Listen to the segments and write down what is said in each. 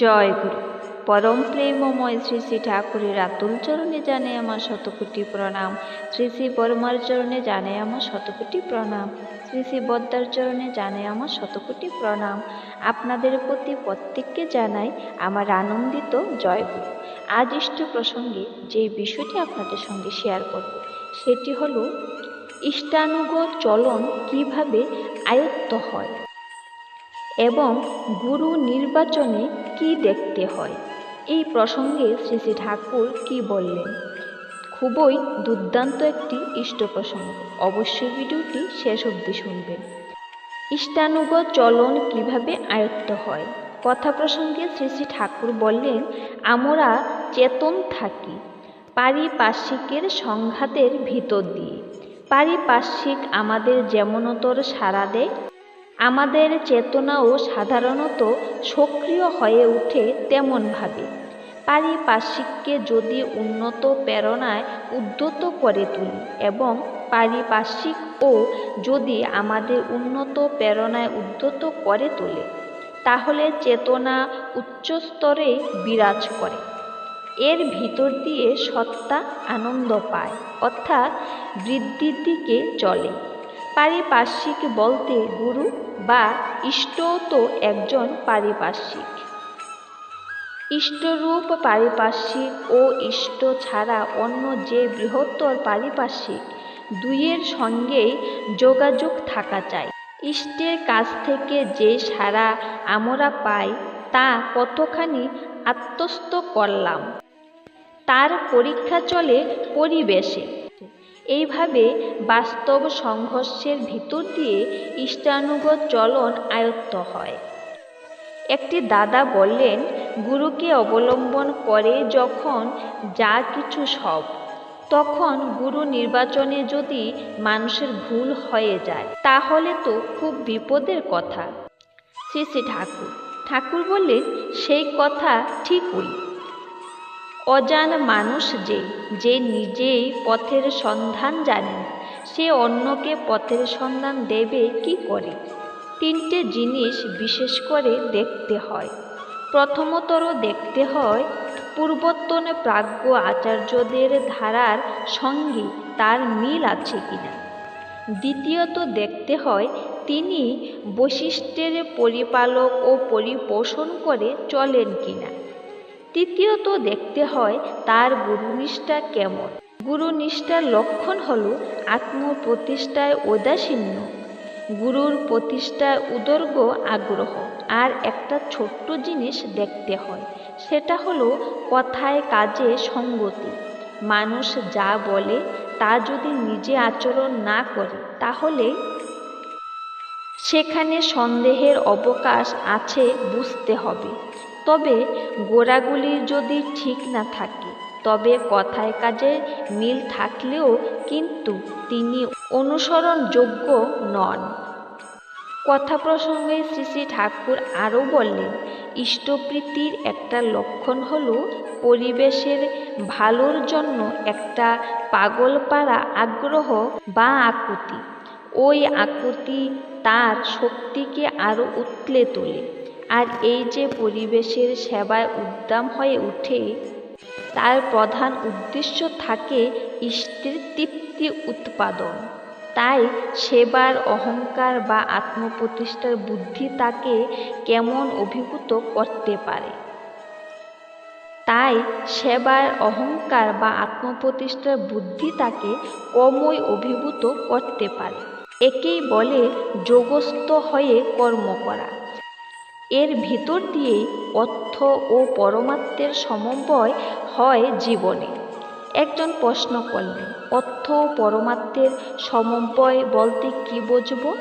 জয় গুরু। পরম প্রেমময় শ্রী শ্রী ঠাকুরের আতুল চরণে জানে আমার শতকোটি প্রণাম। শ্রী শ্রী বর্মার চরণে জানে আমার শতকোটি প্রণাম। শ্রী শ্রী বদ্দার চরণে জানে আমার শতকোটি প্রণাম। আপনাদের প্রতি প্রত্যেককে জানাই আমার আনন্দিত জয় গুরু। আজ ইষ্ট প্রসঙ্গে যে বিষয়টি আপনাদের সঙ্গে শেয়ার করব, সেটি হলো ইষ্টানুগ চলন কীভাবে আয়ত্ত হয়? এবং গুরু নির্বাচনে কি দেখতে হয়? এই প্রসঙ্গে শ্রী শ্রী ঠাকুর কি বললেন? খুবই দুর্দান্ত একটি ইষ্ট প্রসঙ্গ। অবশ্যই ভিডিওটি শেষ অবধি শুনবেন। ইষ্টানুগ চলন কীভাবে আয়ত্ত হয়? কথা প্রসঙ্গে শ্রী শ্রী ঠাকুর বললেন, আমরা চেতন থাকি পারিপার্শ্বিকের সংঘাতের ভিতর দিয়ে। পারিপার্শ্বিক আমাদের যেমনতর সাড়া দেয় আমাদের চেতনাও সাধারণত সক্রিয় হয়ে ওঠে তেমনভাবে। পারিপার্শ্বিককে যদি উন্নত প্রেরণায় উদ্যত করে তুলি এবং পারিপার্শ্বিক ও যদি আমাদের উন্নত প্রেরণায় উদ্যত করে তোলে, তাহলে চেতনা উচ্চস্তরে বিরাজ করে। এর ভিতর দিয়ে সত্তা আনন্দ পায়, অর্থাৎ বৃদ্ধির দিকে চলে। পারিপার্শ্বিক বলতে গুরু বা ইষ্ট তো একজন পারিপার্শ্বিক। ইষ্টরূপ পারিপার্শ্বিক ও ইষ্ট ছাড়া অন্য যে বৃহত্তর পারিপার্শ্বিক, দুইয়ের সঙ্গেই যোগাযোগ থাকা চাই। ইষ্টের কাছ থেকে যে সারা আমরা পাই, তা কতখানি আত্মস্থ করলাম? তার পরীক্ষা চলে পরিবেশে। এইভাবে বাস্তব সংঘর্ষের ভিতর দিয়ে ইষ্টানুগত চলন আয়ত্ত হয়। একটি দাদা বললেন, গুরুকে অবলম্বন করে যখন যা কিছু সব, তখন গুরু নির্বাচনে যদি মানুষের ভুল হয়ে যায়, তাহলে তো খুব বিপদের কথা। শ্রী শ্রী ঠাকুর। ঠাকুর বললেন, সেই কথা ঠিকই। অজান মানুষ যে যে নিজেই পথের সন্ধান জানেন সে অন্যকে পথের সন্ধান দেবে কি করে? তিনটে জিনিস বিশেষ করে দেখতে হয়। প্রথমতর দেখতে হয় পূর্বতন প্রাজ্ঞ আচার্যদের ধারার সঙ্গে তার মিল আছে কিনা। দ্বিতীয়ত দেখতে হয়, তিনি বৈশিষ্ট্যের পরিপালক ও পরিপোষণ করে চলেন কিনা। তৃতীয়ত দেখতে হয় তার গুরুনিষ্ঠা কেমন। গুরুনিষ্ঠার লক্ষণ হল আত্মপ্রতিষ্ঠায় উদাসীন্য। গুরুর প্রতিষ্ঠায় উদর্গ আগ্রহ। আর একটা ছোট্ট জিনিস দেখতে হয়, সেটা হলো কথায় কাজে সঙ্গতি। মানুষ যা বলে, তা যদি নিজে আচরণ না করে, তাহলে সেখানে সন্দেহের অবকাশ আছে বুঝতে হবে। তবে গোড়াগুলি যদি ঠিক না থাকে, তবে কথায় কাজে মিল থাকলেও কিন্তু তিনি অনুসরণযোগ্য নন। কথা প্রসঙ্গে শ্রী শ্রী ঠাকুর আরও বললেন, ইষ্টপ্রীতির একটা লক্ষণ হল পরিবেশের ভালোর জন্য একটা পাগলপাড়া আগ্রহ বা আকুতি। ওই আকুতি তার শক্তিকে আরও উতলে তোলে। আর এই যে পরিবেশের সেবায় উদ্দাম হয়ে ওঠে তার প্রধান উদ্দেশ্য থাকে ইষ্টের তৃপ্তি উৎপাদন। তাই সেবার অহংকার বা আত্মপ্রতিষ্ঠার বুদ্ধি তাকে কেমন অভিভূত করতে পারে? তাই সেবার অহংকার বা আত্মপ্রতিষ্ঠার বুদ্ধি তাকে কমই অভিভূত করতে পারে। একেই বলে যোগস্থ হয়ে কর্ম করা। এর ভিতর দিয়েই অর্থ ও পরমাত্মের সমন্বয় হয় জীবনে। একজন প্রশ্ন করলেন, অর্থ ও পরমাত্মের সমন্বয় বলতে কি বুঝব?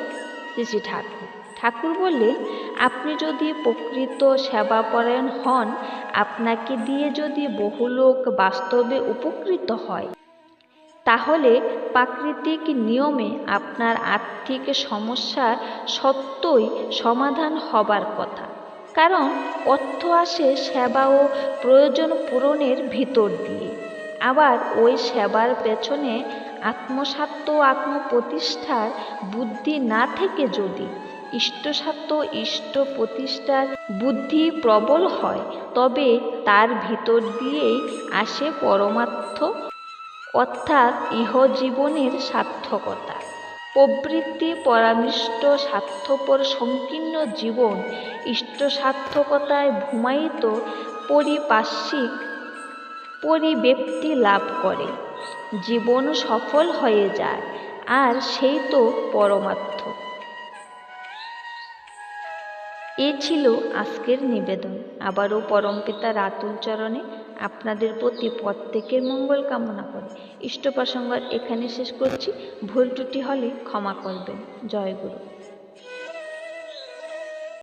শ্রী ঠাকুর। ঠাকুর বললেন, আপনি যদি প্রকৃত সেবাপরায়ণ হন, আপনাকে দিয়ে যদি বহু লোক বাস্তবে উপকৃত হয় তাহলে প্রাকৃতিক নিয়মে আপনার আর্থিক সমস্যার সত্যই সমাধান হবার কথা। কারণ অর্থ আসে সেবা ও প্রয়োজন পূরণের ভিতর দিয়ে। আবার ওই সেবার পেছনে আত্মস্বার্থ ও আত্মপ্রতিষ্ঠার বুদ্ধি না থেকে যদি ইষ্টসাধ্য ইষ্ট প্রতিষ্ঠার বুদ্ধি প্রবল হয়, তবে তার ভিতর দিয়েই আসে পরমার্থ অর্থাৎ ইহজীবনের সার্থকতা। প্রবৃত্তি পরামিষ্ট স্বার্থপর সংকীর্ণ জীবন ইষ্টসার্থকতায় ভূমায়িত পরিপার্শ্বিক পরিব্যক্তি লাভ করে। জীবন সফল হয়ে যায়, আর সেই তো পরমার্থ। এ ছিল আজকের নিবেদন। আবারও পরমপিতা রাতুল চরণে আপনাদের প্রতি প্রত্যেকের মঙ্গল কামনা করে। ইষ্ট প্রসঙ্গ এখানে শেষ করছি। ভুল ত্রুটি হলে ক্ষমা করবেন। জয় গুরু।